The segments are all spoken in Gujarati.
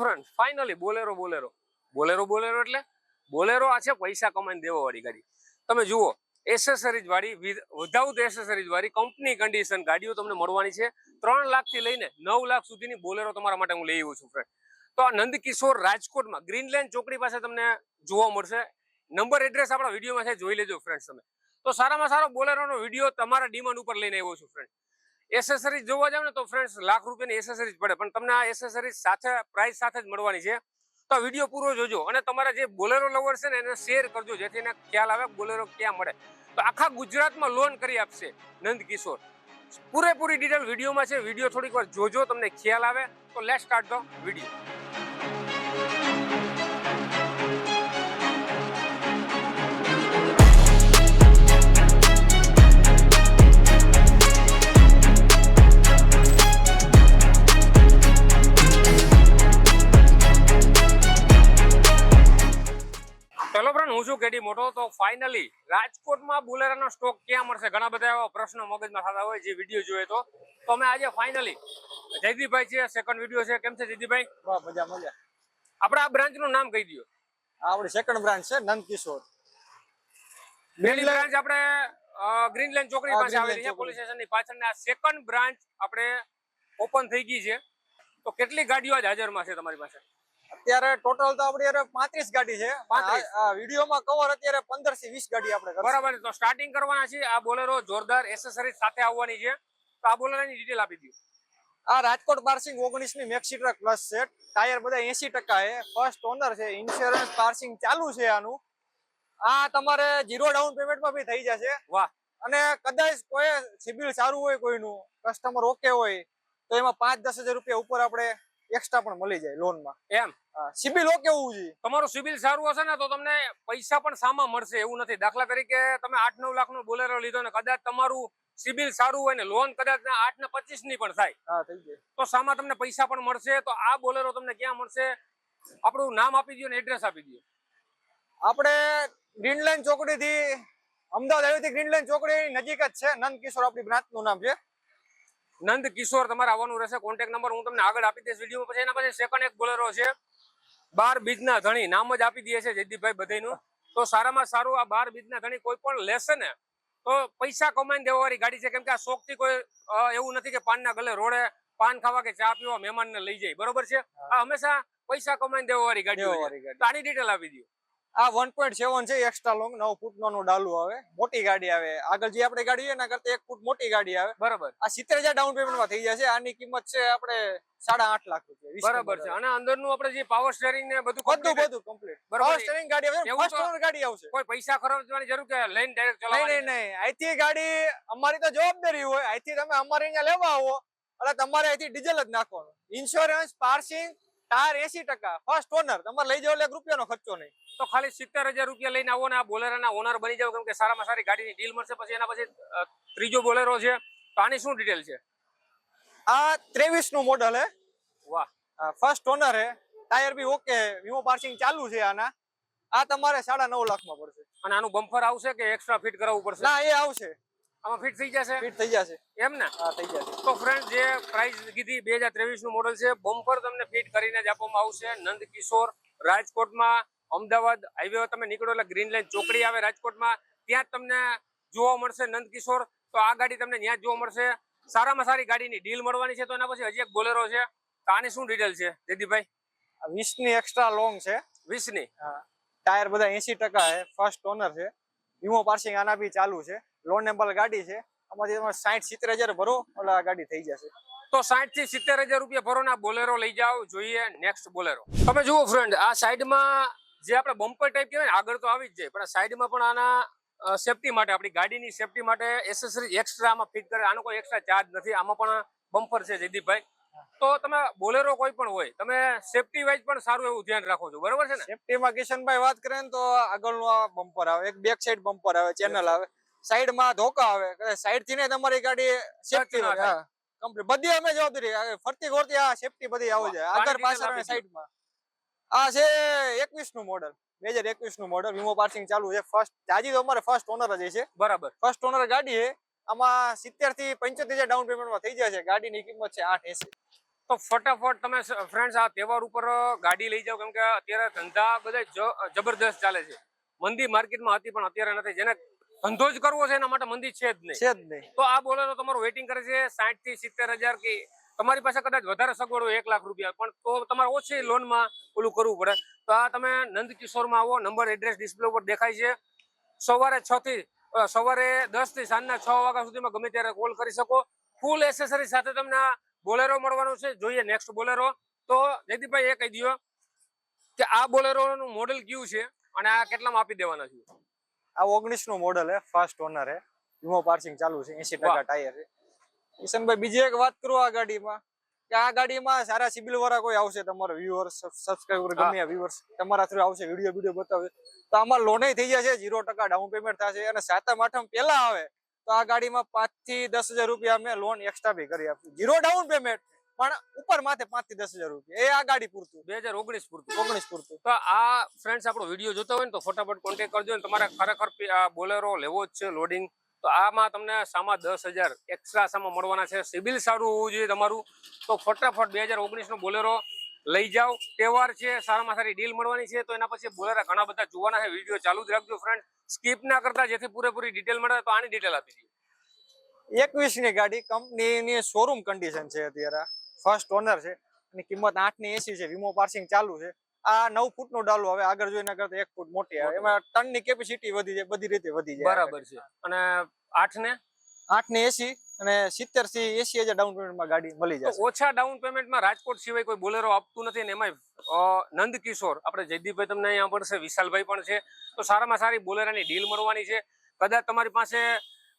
Friend finally Bolero Bolero. Bolero Bolero એટલે? બોલેરો આ છે, પૈસા કમાઈને દેવા વાળી ગાડી. તમે જુઓ એસેસરીઝ વાળી વિધાઉટ એસેસરીઝ વાળી કંપની કન્ડિશન ગાડીઓ તમને મળવાની છે. ત્રણ લાખથી લઈને નવ લાખ સુધીની બોલેરો તમારા માટે હું લઈ આવ્યો છું ફ્રેન્ડ તો આ નંદકિશોર રાજકોટમાં ગ્રીનલેન્ડ ચોકડી પાસે તમને જોવા મળશે. નંબર એડ્રેસ આપણા વિડીયોમાં છે, જોઈ લેજો ફ્રેન્ડ્સ તમે. તો સારામાં સારો બોલેરોનો વીડિયો તમારા ડિમાન્ડ ઉપર લઈને આવ્યો છું ફ્રેન્ડ એસેસરીઝ જોવા જાવ ને તો ફ્રેન્ડ્સ લાખ રૂપિયાની એસેસરીઝ પડે. પણ તમને આ એસેસરીઝ સાથે પ્રાઇસ સાથે જ મળવાની છે. તો વીડિયો પૂરો જોજો અને તમારા જે બોલેરો લવર છે ને, એને શેર કરજો, જેથી એને ખ્યાલ આવે બોલેરો ક્યાં મળે. તો આખા ગુજરાતમાં લોન કરી આપશે નંદ કિશોર. પૂરેપૂરી ડિટેલ વિડીયોમાં છે. વીડિયો થોડીક વાર જોજો, તમને ખ્યાલ આવે. તો લેટ સ્ટાર્ટ ધ વીડિયો છું તો ફાઇનલી રાજકોટમાં બુલેરાનો સ્ટોક ક્યાં મળશે? ઘણા બધા એવા પ્રશ્નો મગજમાં થતા હોય જે વીડિયો જોઈએ તો. તો અમે આજે ફાઇનલી જયદીપભાઈ છે સેકન્ડ વીડિયો છે. કેમ છે જયદીપભાઈ? વાહ મજા મજા. આપણે આ બ્રાન્ચનું નામ કહી દો આપણી સેકન્ડ બ્રાન્ચ છે નંદ કિશોર પહેલી બ્રાન્ચ આપણે ગ્રીનલેન્ડ ચોકડી પાસે આવેલી છે પોલીસ સ્ટેશનની પાછળ આ સેકન્ડ બ્રાન્ચ આપણે ઓપન થઈ ગઈ છે. તો કેટલી ગાડીઓ આજ હાજરમાં છે તમારી પાસે? અત્યારે ટોટલ તો આપણી અરે પાંત્રીસ ગાડી છે. આ વિડીયોમાં કવર અત્યારે પંદરથી વીસ ગાડી આપણે બરાબર તો સ્ટાર્ટિંગ કરવાના છે આ બોલેરો જોરદાર એસેસરીઝ સાથે આવવાની છે. તો આ બોલેરોની ડિટેલ આપી દઉં આ રાજકોટ પાર્સિંગ ઓગણીસની મેક્સી ટ્રક પ્લસ છે ટાયર બધા એસી ટકા છે. ફર્સ્ટ ઓનર છે. ઇન્સ્યોરન્સ પાર્સિંગ ચાલુ છે આનું. આ તમારે જીરો ડાઉન પેમેન્ટમાં બી થઈ જશે. વાહ. અને કદાચ કોઈ સિબિલ સારું હોય કોઈનું કસ્ટમર ઓકે હોય તો એમાં પાંચ દસ હજાર રૂપિયા ઉપર આપણે એક્સ્ટ્રા પણ મળી જાય લોનમાં એમ? સિબિલ ઓકે હોવું જોઈએ તમારું સિબિલ સારું હશે ને તો તમને પૈસા પણ સામા મળશે એવું નથી. દાખલા તરીકે તમે આઠ નવ લાખ નો બોલેરો લીધો ને કદાચ તમારું સિબિલ સારું હોય ને લોન કદાચ ને આઠ ને પચીસની પણ થાય તો સામા તમને પૈસા પણ મળશે તો આ બોલેરો તમને ક્યાં મળશે? આપણું નામ આપી દો ને એડ્રેસ આપી દો આપણે ગ્રીનલેન્ડ ચોકડી થી અમદાવાદ આવ્યો ગ્રીનલેન્ડ ચોકડી નજીક જ છે નંદ કિશોર આપણી બ્રાન્ચનું નામ છે. નંદ કિશોર તમારે આવવાનું રહેશે. કોન્ટેક્ટ નંબર હું તમને આગળ આપી દઈશ વીડિયો પછી એના પછી સેકન્ડ એક બોલેરો છે. બાર બીજના ધણી. નામ જ આપી દે છે જયદીપભાઈ બધાનું તો સારામાં સારું આ બાર બીજના ધણી કોઈ પણ લેશે ને તો પૈસા કમાઈને દેવાવાળી ગાડી છે. કેમ કે આ શોખથી કોઈ એવું નથી કે પાનના ગલે રોડે પાન ખાવા કે ચા પીવા મહેમાનને લઈ જાય. બરોબર છે? આ હંમેશા પૈસા કમાઈને દેવાવાળી ગાડી. આની ડિટેલ આપી દો આ વન પોઈન્ટ સેવન છે એક્સ્ટ્રા લોંગ નવ ફૂટ નો ડાલુ આવે. મોટી ગાડી આવે. આગળ જે આપણે ગાડી એના કરતા એક ફૂટ મોટી ગાડી આવે. બરાબર. આ સિત્તેર હજાર ડાઉન પેમેન્ટમાં થઈ જશે. આની કિંમત છે આપણે સાડા આઠ લાખ રૂપિયા બરાબર છે. અને અને અંદરનું આપણે જે પાવર સ્ટેરિંગ ને બધું બધું બધું કમ્પ્લીટ બરાબર. પાવર સ્ટેરિંગ ગાડી આવશે ફર્સ્ટ ઓનર ગાડી આવશે. કોઈ પૈસા ખર્ચવાની જરૂર કે લઈને ડાયરેક્ટ ચલાવવાની નહીં નહીં. અહીંથી ગાડી અમારી તો જવાબદારી હોય. અહીંથી તમે અમારે અહીંયા લેવા આવો. એટલે તમારે અહીંથી ડીઝલ જ નાખવાનું. ઇન્સ્યોરન્સ પાર્સિંગ ટાયર એસી ટકા. ફર્સ્ટ ઓનર તમારે લઈ જાવ એટલે એક રૂપિયાનો ખર્ચો નહીં. તો ખાલી સિત્તેર હજાર રૂપિયા લઈને આવો ને આ બોલેરાના ઓનર બની જાવ કેમ કે સારામાં સારી ગાડીની ડીલ મળશે પછી એના પછી ત્રીજો બોલેરો છે. તો આની શું ડિટેલ છે? આ ત્રેવીસનું મોડલ હે. વાહ. ફર્સ્ટ ઓનર હે. ટાયર બી ઓકે વીમો પાર્સિંગ ચાલુ છે આના. આ તમારે સાડા નવ લાખમાં પડશે. અને આનું બમ્ફર આવશે કે એક્સ્ટ્રા ફિટ કરાવવું પડશે? ના એ આવશે. આમાં ફિટ થઈ જશે? ફિટ થઈ જશે. એમ ને? હા થઈ જશે. તો ફ્રેન્ડ જે પ્રાઇસ કીધી બે હજાર ત્રેવીસનું મોડલ છે બમ્પર તમને ફિટ કરીને જ આપવામાં આવશે. નંદ કિશોર રાજકોટમાં અમદાવાદ હાઈવે તમે નીકળો એટલે ગ્રીન લાઈન ચોકડી આવે રાજકોટમાં ત્યાં તમને જોવા મળશે નંદ કિશોર તો આ ગાડી તમને ત્યાં જોવા મળશે. સારામાં સારી ગાડીની ડીલ મળવાની છે તો એના પછી હજી એક બોલેરો છે. તો આની શું ડિટેલ છે જયદીપભાઈ? વીસની એક્સ્ટ્રા લોંગ છે. વીસની ટાયર બધા એસી ટકા છે ફર્સ્ટ ઓનર છે. વીમો પાર્સિંગ આના બી ચાલુ છે. લોનેબલ ગાડી છે. આમાંથી તમે સાઠ સિત્તેર હજાર ભરો એટલે આ ગાડી થઈ જશે. તો સાઠથી સિત્તેર હજાર રૂપિયા ભરો ના બોલેરો લઈ જાઓ જોઈએ નેક્સ્ટ બોલેરો. તમે જુઓ ફ્રેન્ડ આ સાઈડમાં જે આપણે બમ્પર ટાઈપ કહેવાય ને આગળ તો આવી જ જાય પણ આ સાઈડમાં પણ આના સેફટી માટે આપણી ગાડીની સેફટી માટે એસેસરી એક્સ્ટ્રા આમાં ફિટ કરે આનો કોઈ એક્સ્ટ્રા ચાર્જ નથી આમાં પણ બમ્પર છે જયદીપભાઈ. તો તમે બોલેરો કોઈ પણ હોય તમે સેફટી વાઇઝ પણ સારું એવું ધ્યાન રાખો છો બરોબર છે ને? સેફટીમાં કિશનભાઈ વાત કરે ને તો આગળનું આ બમ્પર આવે એક બેક સાઈડ બમ્પર આવે ચેનલ આવે. સાઈડમાં ધોકા આવે. સાઈડથી ને તમારી ગાડી સેફટી કમ્પ્લીટ બધી અમે જવાબદારી. ફરતી ફરતી આ સેફટી બધી આવું છે. આગળ પાછળ અને સાઈડમાં. આ છે એકવીસનું મોડલ બે હજાર એકવીસનું મોડલ વીમો પાર્સિંગ ચાલુ છે. ફર્સ્ટ જાજી તો અમારે ફર્સ્ટ ઓનર જ છે. બરાબર. ફર્સ્ટ ઓનર ગાડી છે. આમાં સિત્તેરથી પંચોતેર હજાર ડાઉન પેમેન્ટમાં થઈ જાય છે ગાડીની કિંમત છે આઠ એસી. તો ફટાફટ તમે ફ્રેન્ડ્સ આ તહેવાર ઉપર ગાડી લઈ જાઓ. કેમ કે અત્યારે ધંધા બધા જબરદસ્ત ચાલે છે. મંદી માર્કેટમાં હતી પણ અત્યારે નથી. જેને ધંધો જ કરવો છે એના માટે મંદી છે જ નહીં. છે જ નહીં. તો આ બોલેરો તમારું વેઇટિંગ કરે છે સાઠથી સિત્તેર હજાર કે તમારી પાસે કદાચ વધારે સગવડ હોય એક લાખ રૂપિયા પણ તો તમારે ઓછી લોનમાં ઓલું કરવું પડે. તો આ તમે નંદ કિશોરમાં આવો નંબર એડ્રેસ ડિસ્પ્લે ઉપર દેખાય છે. સવારે છ થી સવારે દસથી સાંજના છ વાગ્યા સુધીમાં ગમે ત્યારે કોલ કરી શકો. ફૂલ એસેસરી સાથે તમને આ બોલેરો મળવાનો છે. જોઈએ નેક્સ્ટ બોલેરો. તો જયદીપભાઈ એ કહી દો કે આ બોલેરોનું મોડેલ કયું છે અને આ કેટલામાં આપી દેવાના છે? આ ઓગણીસનું મોડલ હે ફાસ્ટ ઓનર હે. વીમો પાર્સિંગ ચાલુ છે એસી. ટકા ટાયર છે કિશનભાઈ બીજી એક વાત કરું આ ગાડીમાં. કે આ ગાડીમાં સારા સિબિલ વાળા કોઈ આવશે તમારા વ્યુઅર્સ સબસ્ક્રાઈબર ગમે વ્યુઅર્સ તમારા થ્રુ આવશે વીડિયો વીડિયો બતાવે તો આમાં લોને થઈ જશે ઝીરો ટકા ડાઉન પેમેન્ટ થશે અને સાતમ આઠમ પહેલા આવે. તો આ ગાડીમાં પાંચથી દસ હજાર રૂપિયા અમે લોન એક્સ્ટ્રા બી કરી આપીએ ઝીરો ડાઉન પેમેન્ટ પણ ઉપર માથે પાંચથી દસ હજાર રૂપિયા. એ આ ગાડી પૂરતું. બે હજાર ઓગણીસ પૂરતું. ઓગણીસ પૂરતું. તો આ ફ્રેન્ડ્સ આપણો વીડિયો જોતો હોય ને તો ફટાફટ કોન્ટેક્ટ કરજો તમારે ખરેખર બોલેરો લેવો જ છે લોડિંગ તો આમાં તમને સામા દસ હજાર એક્સ્ટ્રા સામા મળવાના છે. સિબિલ સારું હોવું જોઈએ તમારું. તો ફટાફટ બે હજાર ઓગણીસનો બોલેરો લઈ જાઓ. તહેવાર છે સારામાં સારી ડીલ મળવાની છે તો એના પછી બોલેરા ઘણા બધા જોવાના છે. વીડિયો ચાલુ જ રાખજો ફ્રેન્ડ સ્કીપ ના કરતા જેથી પૂરેપૂરી ડિટેલ મળે તો આની ડિટેલ આપી દઈએ. એકવીસની ગાડી કંપનીની શોરૂમ કન્ડિશન છે અત્યારે. ફર્સ્ટ ઓનર છે. અને કિંમત આઠની એસી છે વીમો પાર્સિંગ ચાલુ છે. આ નવ ફૂટનું ડાલો હવે આગળ જોઈને કરતા એક ફૂટ મોટી આવે. એમાં ટનની કેપેસિટી વધી જાય બધી રીતે વધી જાય બરાબર છે. અને આઠ ને આઠની એસી અને સિત્તેરથી એસી હજાર ડાઉન પેમેન્ટમાં ગાડી મળી જાય ઓછા ડાઉન પેમેન્ટમાં રાજકોટ સિવાય કોઈ બોલેરો આપતું નથી ને એમાં નંદ કિશોર આપણે જયદીપભાઈ તમને અહીંયા પડશે વિશાલભાઈ પણ છે. તો સારામાં સારી બોલેરાની ડીલ મળવાની છે. કદાચ તમારી પાસે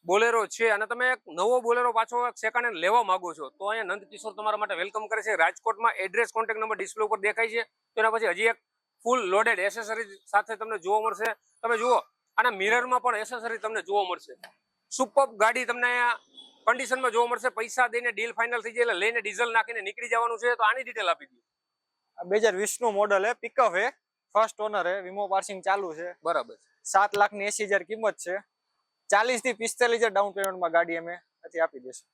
બોલેરો છે અને તમે એક નવો બોલેરો પાછો સેકન્ડ હેન્ડ લેવા માંગો છો તો અહીંયા નંદ કિશોર તમારા માટે વેલકમ કરે છે. રાજકોટમાં એડ્રેસ કોન્ટેક્ટ નંબર ડિસ્પ્લે ઉપર દેખાય છે. તો એના પછી હજી એક ફૂલ લોડેડ એસેસરીઝ સાથે તમને જોવા મળશે. તમે જુઓ અને મિરરમાં પણ એસેસરી તમને જોવા મળશે. સુપર ગાડી તમને અહીંયા કન્ડિશનમાં જોવા મળશે. પૈસા દઈને ડીલ ફાઇનલ થઈ જાય એટલે લઈને ડીઝલ નાખીને નીકળી જવાનું છે. તો આની ડિટેલ આપી દો. બે હજાર વીસનું મોડલ હે પિકઅપ હે. ફર્સ્ટ ઓનર હે વીમો પાર્સિંગ ચાલુ છે. બરાબર. સાત લાખની એસી હજાર કિંમત છે. ચાલીસથી પિસ્તાલીસ હજાર ડાઉન પેમેન્ટમાં ગાડી અમે આપી દઈશું.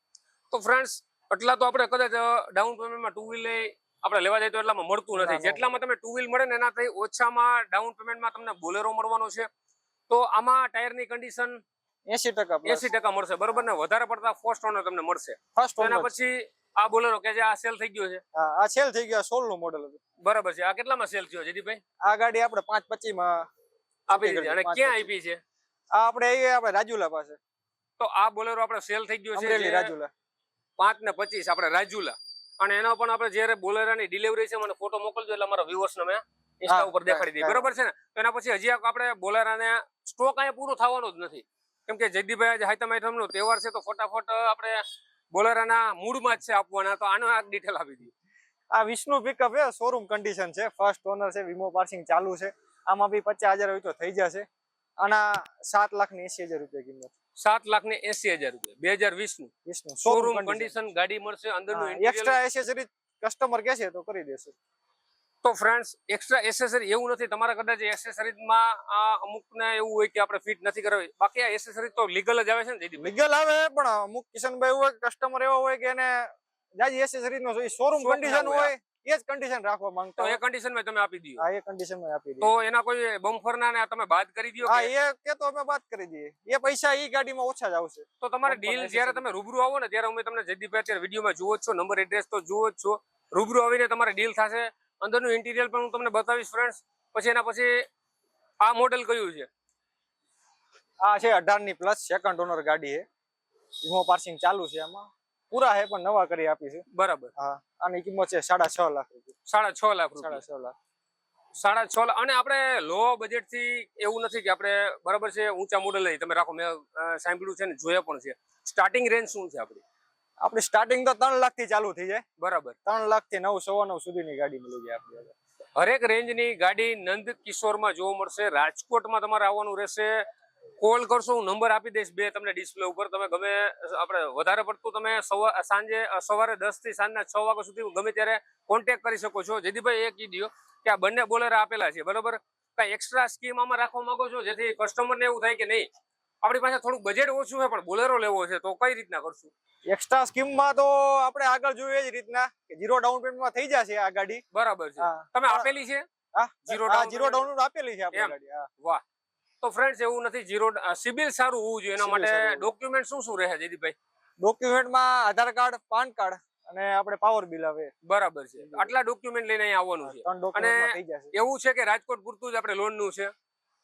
તો ફ્રેન્ડ્સ એટલા તો આપણે કદાચ ડાઉન પેમેન્ટમાં ટુ વ્હીલ આપણે લેવા જઈએ તો એટલામાં મળતું નથી. જેટલામાં તમે ટુ વ્હીલ મળે ને એનાથી ઓછામાં ડાઉન પેમેન્ટમાં તમને બોલેરો મળવાનો છે. તો આમાં ટાયરની કન્ડિશન એસી ટકા એસી ટકા મળશે બરોબર ને? વધારે પડતા ફર્સ્ટ ઓનર તમને મળશે. ફર્સ્ટ એના પછી આ બોલેરો કે જે આ સેલ થઈ ગયો છે. આ સેલ થઈ ગયો સોળનું મોડલ હતું. બરાબર છે. આ કેટલામાં સેલ થયો જયદીપભાઈ આ ગાડી આપણે પાંચ પચીસમાં આપી દીધી. અને ક્યાં. આપી છે? આ આપણે એ આપણે રાજુલા પાસે. તો આ બોલેરો આપણે સેલ થઈ ગયો છે રાજુલા. પાંચ ને પચીસ આપણે રાજુલા. અને એનો પણ આપણે જયારે બોલેરાની ડિલિવરી છે મને ફોટો મોકલજો એટલે અમારા વ્યુઅર્સ ને મેં ઇન્સ્ટા ઉપર દેખાડી દઈએ. બરોબર છે ને? તો એના પછી હજી આપણે બોલેરાને સ્ટોક અહીંયા પૂરો થવાનો જ નથી. કેમ કે જયદીભાઈ આજે હાઈતમ આઈટમનો તહેવાર છે તો ફટાફટ આપણે બોલેરાના મૂડમાં જ છે આપવાના તો આનો આ ડિટેલ આપી દઈએ. આ વિષ્ણુ પિકઅપ એ શોરૂમ કન્ડિશન છે. ફર્સ્ટ ઓનર છે વીમો પાર્સિંગ ચાલુ છે. આમાં બી પચાસ હજાર હોય તો થઈ જશે. આના સાત લાખ ને એસી હજાર રૂપિયા કિંમત. સાત લાખ ને એસી હજાર રૂપિયા. બે હજાર વીસનું શોરૂમ શોરૂમ કન્ડિશન ગાડી મળશે અંદરનું એક્સ્ટ્રા એસેસરી કસ્ટમર કે છે તો કરી દેશે. તો ફ્રેન્ડ્સ એક્સ્ટ્રા એસેસરી એવું નથી. તમારા કદાચ એસેસરીમાં અમુક ને એવું હોય કે આપણે ફિટ નથી કરાવી. બાકી આ એસેસરી તો લીગલ જ આવે છે ને લીગલ આવે પણ અમુક કિશનભાઈ હોય કસ્ટમર એવો હોય કે એને જાજી એસેસરી નો શોરૂમ કન્ડિશન હોય. એ જ કન્ડિશન રાખવા તો માંગતા એ કન્ડિશન કન્ડિશનમાં તમે આપી દો હા એ કન્ડિશનમાં આપી તો એના કોઈ બમ્ફરના ને તમે બાદ કરી દો હા એ કે તો અમે બાદ કરી દઈએ. એ પૈસા ઈ ગાડીમાં ઓછા જ આવશે. તો તમારે ડીલ જ્યારે તમે રૂબરૂ આવો ને ત્યારે અમે તમને જયદીપભાઈ અત્યારે વિડીયોમાં જુઓ છો નંબર એડ્રેસ તો જુઓ જ છો. રૂબરૂ આવીને તમારે ડીલ થશે. અંદરનું ઇન્ટિરિયર પણ હું તમને બતાવીશ ફ્રેન્ડ્સ પછી એના પછી આ મોડેલ કયું છે? આ છે અઢારની પ્લસ સેકન્ડ ઓનર ગાડી છે વીમો પાર્સિંગ ચાલુ છે આમાં. પૂરા છે પણ નવા કરી આપીશું બરાબર. હા આની કિંમત છે સાડા છ લાખ રૂપિયા. સાડા છ લાખ સાડા છ લાખ. સાડા છ અને આપણે લો બજેટથી એવું નથી કે આપણે બરાબર છે ઊંચા મોડલ લઈ તમે રાખો મેં સાંભળ્યું છે ને જોયા પણ છે. સ્ટાર્ટિંગ રેન્જ શું છે આપણી? આપણી સ્ટાર્ટિંગ તો ત્રણ લાખથી ચાલુ થઈ જાય. બરાબર. ત્રણ લાખથી નવ સવા નવ સુધીની ગાડી મળી જાય આપણી. હરેક રેન્જની ગાડી નંદ કિશોરમાં જોવા મળશે. રાજકોટમાં તમારે આવવાનું રહેશે. કોલ કરશો હું નંબર આપી દઈશ બે તમને ડિસ્પ્લે ઉપર. તમે ગમે આપણે વધારે પડતું તમે સાંજે સવારે દસથી સાંજના છ વાગ્યા સુધી ગમે ત્યારે કોન્ટેક કરી શકો છો. જયદીપભાઈ એ કીધી કે આ બંને બોલર આપેલા છે બરોબર? કઈ એક્સ્ટ્રા સ્કીમ આમાં રાખવા માંગો છો? જેથી કસ્ટમરને એવું થાય કે નહીં. આપણી પાસે થોડુંક બજેટ ઓછું છે પણ બોલેરો લેવો છે તો કઈ રીતના કરશું? એક્સ્ટ્રા સ્કીમમાં તો આપણે આગળ જોયું એ જ રીતના કે ઝીરો ડાઉન પેમેન્ટમાં થઈ જશે આ ગાડી. બરાબર છે. તમે આપેલી છે? હા. ઝીરો ડાઉન પેમેન્ટ આપેલી છે આપણી ગાડી વાહ. તો ફ્રેન્ડ્સ એવું નથી જીરો સિબિલ સારું હોવું જોઈએ. એના માટે ડોક્યુમેન્ટ શું શું રહે જયદીપભાઈ? ડોક્યુમેન્ટમાં આધાર કાર્ડ પાન કાર્ડ અને આપણે પાવર બિલ આવે બરાબર છે. આટલા ડોક્યુમેન્ટ લઈને અહીં આવવાનું છે. જશે. એવું છે કે રાજકોટ પૂરતું જ આપણે લોનનું છે?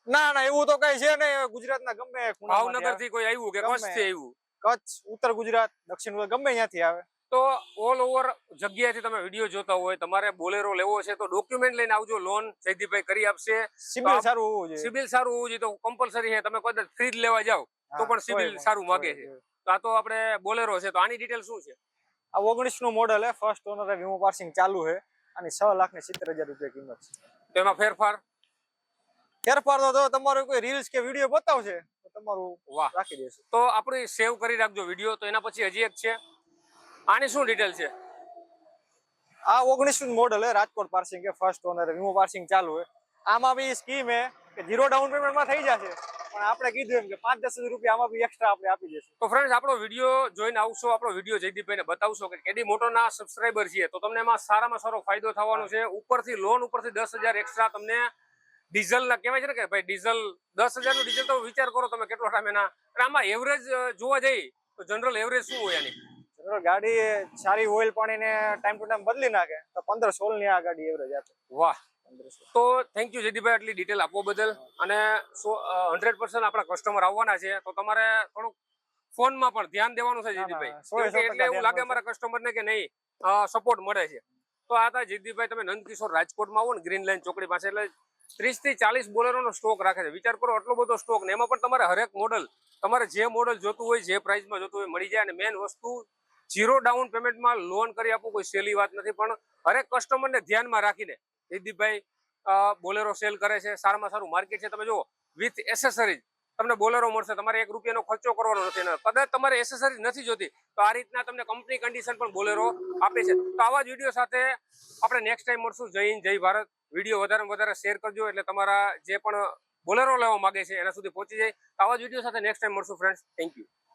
ના ના એવું તો કઈ છે ને ગુજરાતના ગમે ભાવનગરથી કોઈ આવ્યું કે કચ્છથી આવ્યું? કચ્છ ઉત્તર ગુજરાત દક્ષિણ ગમે ત્યાંથી આવે. તો ઓલ ઓવર જગ્યાએથી તમે વીડિયો જોતા હોય તમારે બોલેરો લેવો છે તો ડોક્યુમેન્ટ લઈને આવજો લોન જયદીપભાઈ કરી આપશે. સિબિલ સારું હોવું જોઈએ. સિબિલ સારું હોવું જોઈએ તો કમ્પલસરી છે તમે કદાચ ફ્રી લેવા જાઓ તો પણ સિબિલ સારું માગે છે. તો આ તો આપણે બોલેરો છે તો આની ડિટેલ શું છે? આ ઓગણીસનું મોડલ હે ફર્સ્ટ ઓનર વીમો પાર્સિંગ ચાલુ છે અને છ લાખ ને સિત્તેર હજાર રૂપિયા કિંમત છે. તો એમાં ફેરફાર? ફેરફાર તો તમારું કોઈ રીલ્સ કે વીડિયો બતાવશે તમારું વાહ. રાખી દેશે. તો આપણે સેવ કરી રાખજો વીડિયો તો એના પછી હજી એક છે. આની શું ડિટેલ છે? આ ઓગણીસનું મોડલ હે રાજકોટ પાર્સિંગ કે ફર્સ્ટ ઓનર વીમો પાર્સિંગ ચાલુ હે. આમાં બી સ્કીમ હે કે ઝીરો ડાઉન પેમેન્ટમાં થઈ જશે. પણ આપણે કીધું એમ કે પાંચ દસ હજાર રૂપિયા આમાં બી એક્સ્ટ્રા આપણે આપી દેશું તો ફ્રેન્ડ્સ આપણો વીડિયો જોઈને આવશો આપણો વીડિયો જયદીપભાઈને બતાવશો કે કેડી મોટોના સબસ્ક્રાઇબર છીએ. તો તમને એમાં સારામાં સારો ફાયદો થવાનો છે. ઉપરથી લોન ઉપરથી દસ હજાર એક્સ્ટ્રા તમને ડીઝલના કહેવાય છે ને કે ભાઈ ડીઝલ દસ હજારનું ડીઝલ તો વિચાર કરો તમે કેટલો ટાઈમ એના. અને આમાં એવરેજ જોવા જઈએ તો જનરલ એવરેજ શું હોય જનરલ ગાડી સારી ઓઇલ પાણીને ટાઈમ ટુ ટાઈમ બદલી નાખે. તો પંદર સોળની આ ગાડી એવરેજ આપે. વાહ. તો થેન્ક યુ જયદીભાઈ આટલી ડિટેલ આપવા બદલ. અને હંડ્રેડ પર્સન્ટ આપણા કસ્ટમર આવવાના છે. તો તમારે થોડુંક ફોનમાં પણ ધ્યાન દેવાનું છે ના, કે એટલે એવું લાગે. અમારા કસ્ટમરને કે નહીં સપોર્ટ મળે છે. તો આ હતા જયદીભાઈ તમે નંદકિશોર રાજકોટમાં આવો ને ગ્રીન લાઇન ચોકડી પાસે. એટલે ત્રીસથી ચાલીસ બોલેરોનો સ્ટોક રાખે છે. વિચાર કરો આટલો બધો સ્ટોક ને. એમાં પણ તમારે હરેક મોડલ તમારે જે મોડલ જોતું હોય જે પ્રાઇસમાં જોતું હોય મળી જાય અને મેન વસ્તુ ઝીરો ડાઉન પેમેન્ટમાં લોન કરી આપવું કોઈ સહેલી વાત નથી, પણ હરેક કસ્ટમરને ધ્યાનમાં રાખીને જયદીપભાઈ બોલેરો સેલ કરે છે, સારામાં સારું માર્કેટ છે. તમે જુઓ વિથ એસેસરીઝ તમને બોલેરો મળશે, તમારે એક રૂપિયાનો ખર્ચો કરવાનો નથી. કદાચ તમારે એસેસરીઝ નથી જોતી, તો આ રીતના તમને કંપની કન્ડિશન પણ બોલેરો આપે છે. તો આવા જ વીડિયો સાથે આપણે નેક્સ્ટ ટાઈમ મળશું. જય હિન્દ, જય ભારત. વીડિયો વધારે વધારે શેર કરજો, એટલે તમારા જે પણ બોલેરો લેવા માંગે છે, એના સુધી પહોંચી જાય. આવા જ વીડિયો સાથે નેક્સ્ટ ટાઈમ મળશું ફ્રેન્ડ્સ થેન્ક યુ